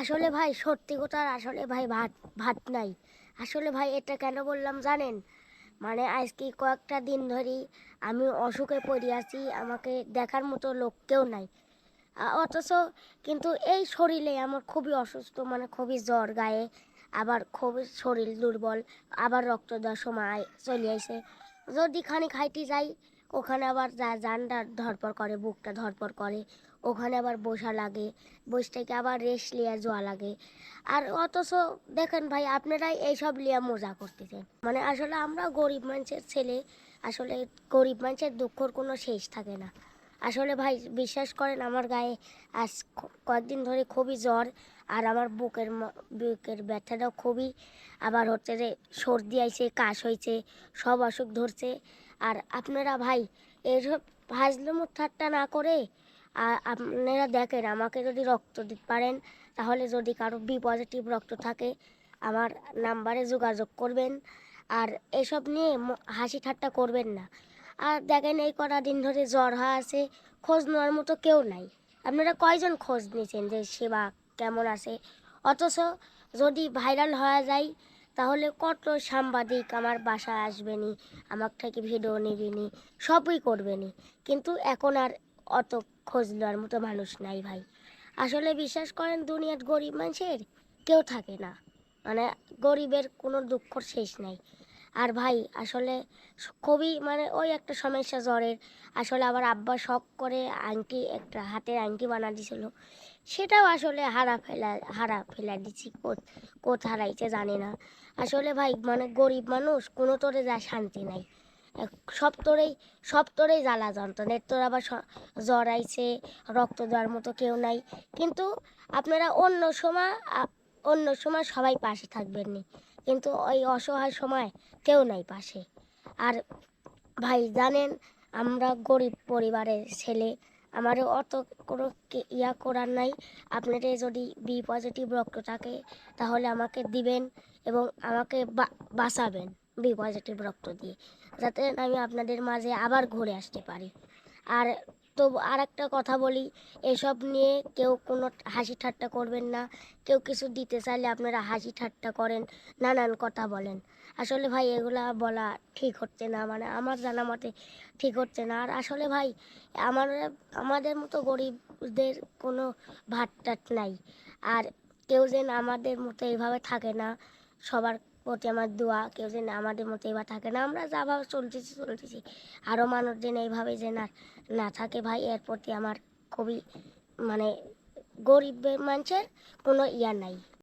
আসলে ভাই, সত্যি কথা আসলে ভাই ভাত ভাত নাই। আসলে ভাই, এটা কেন বললাম জানেন? মানে আজকে কয়েকটা দিন ধরেই আমি অসুখে পড়ে আছি, আমাকে দেখার মতো লোক কেউ নাই। অথচ কিন্তু এই শরীরে আমার খুবই অসুস্থ মানে খুবই জ্বর গায়ে, আবার খুবই শরীর দুর্বল, আবার রক্ত দেওয়ার সময় চলে আসে যদি খানি খাইতে যাই ওখানে আবার যা জানটা ধরপর করে, বুকটা ধরপর করে, ওখানে আবার বসা লাগে, বসে থেকে আবার রেস্ট লিয়া যাওয়া লাগে। আর অথচ দেখেন ভাই, আপনারাই এইসব লিয়া মজা করতেছেন। মানে আসলে আমরা গরিব মানুষের ছেলে, আসলে গরিব মানুষের দুঃখর কোনো শেষ থাকে না। আসলে ভাই, বিশ্বাস করেন আমার গায়ে আজ কয়েকদিন ধরে খুবই জ্বর, আর আমার বুকের বুকের ব্যথাটাও খুবই, আবার হচ্ছে যে সর্দি আইছে, কাশ হয়েছে সব অসুখ ধরছে। আর আপনারা ভাই, এসব হাজলুমুর ঠাট্টা না করে, আর আপনারা দেখেন, আমাকে যদি রক্ত দিতে পারেন, তাহলে যদি কারও বি পজিটিভ রক্ত থাকে, আমার নাম্বারে যোগাযোগ করবেন। আর এসব নিয়ে হাসি ঠাট্টা করবেন না। আর দেখেন, এই কটা দিন ধরে জ্বর হওয়া আছে, খোঁজ নেওয়ার মতো কেউ নাই। আপনারা কয়জন খোঁজ নিয়েছেন যে সেবা কেমন আছে? অথচ যদি ভাইরাল হয়ে যায় তাহলে কত সাংবাদিক আমার বাসায় আসবেনি আমার থেকে ভিডিও নেবেনি, সবই করবেনি। কিন্তু এখন আর অত খোঁজ নেওয়ার মতো মানুষ নাই ভাই। আসলে বিশ্বাস করেন, দুনিয়ার গরিব মানুষের কেউ থাকে না। মানে গরিবের কোনো দুঃখর শেষ নাই। আর ভাই, আসলে খুবই মানে ওই একটা সমস্যা জ্বরের। আসলে আবার আব্বা শখ করে আংটি, একটা হাতের আংটি বানা দিছিল। সেটাও আসলে হারা ফেলা হারা ফেলা দিছি। কোথ- হারাইছে জানি না। আসলে ভাই মানে গরিব মানুষ, কোনো তোরে যা শান্তি নাই। সব তোরেই সব তোরেই জ্বালা যন্ত্রণের তোর আবার জ্বর আইছে, রক্ত দেওয়ার মতো কেউ নাই। কিন্তু আপনারা অন্য সময় অন্য সময় সবাই পাশে থাকবেন নি কিন্তু ওই অসহায় সময় কেউ নাই পাশে। আর ভাই, জানেন, আমরা গরিব পরিবারের ছেলে, আমারও অত কোনো ইয়া করার নাই। আপনাদের যদি বি পজিটিভ রক্ত থাকে, তাহলে আমাকে দিবেন এবং আমাকে বাঁচাবেন বি পজিটিভ রক্ত দিয়ে, যাতে আমি আপনাদের মাঝে আবার ঘুরে আসতে পারি। আর তো আর একটা কথা বলি, এসব নিয়ে কেউ কোনো হাসি ঠাট্টা করবেন না। কেউ কিছু দিতে চাইলে আপনারা হাসি ঠাট্টা করেন, নানান কথা বলেন। আসলে ভাই, এগুলা বলা ঠিক হচ্ছে না মানে আমার জানা মতে ঠিক হচ্ছে না। আর আসলে ভাই, আমার, আমাদের মতো গরিবদের কোনো ভাত টাট নাই। আর কেউ যেন আমাদের মতো এইভাবে থাকে না, সবার প্রতি আমার দোয়া, কেউ যেন আমাদের মতো এবার থাকে না। আমরা যা ভাবে চলতেছি চলতেছি। আরও মানুষ যেন এইভাবে যে না না থাকে ভাই, এর প্রতি আমার খুবই মানে গরিব মানুষের কোনো ইয়া নাই।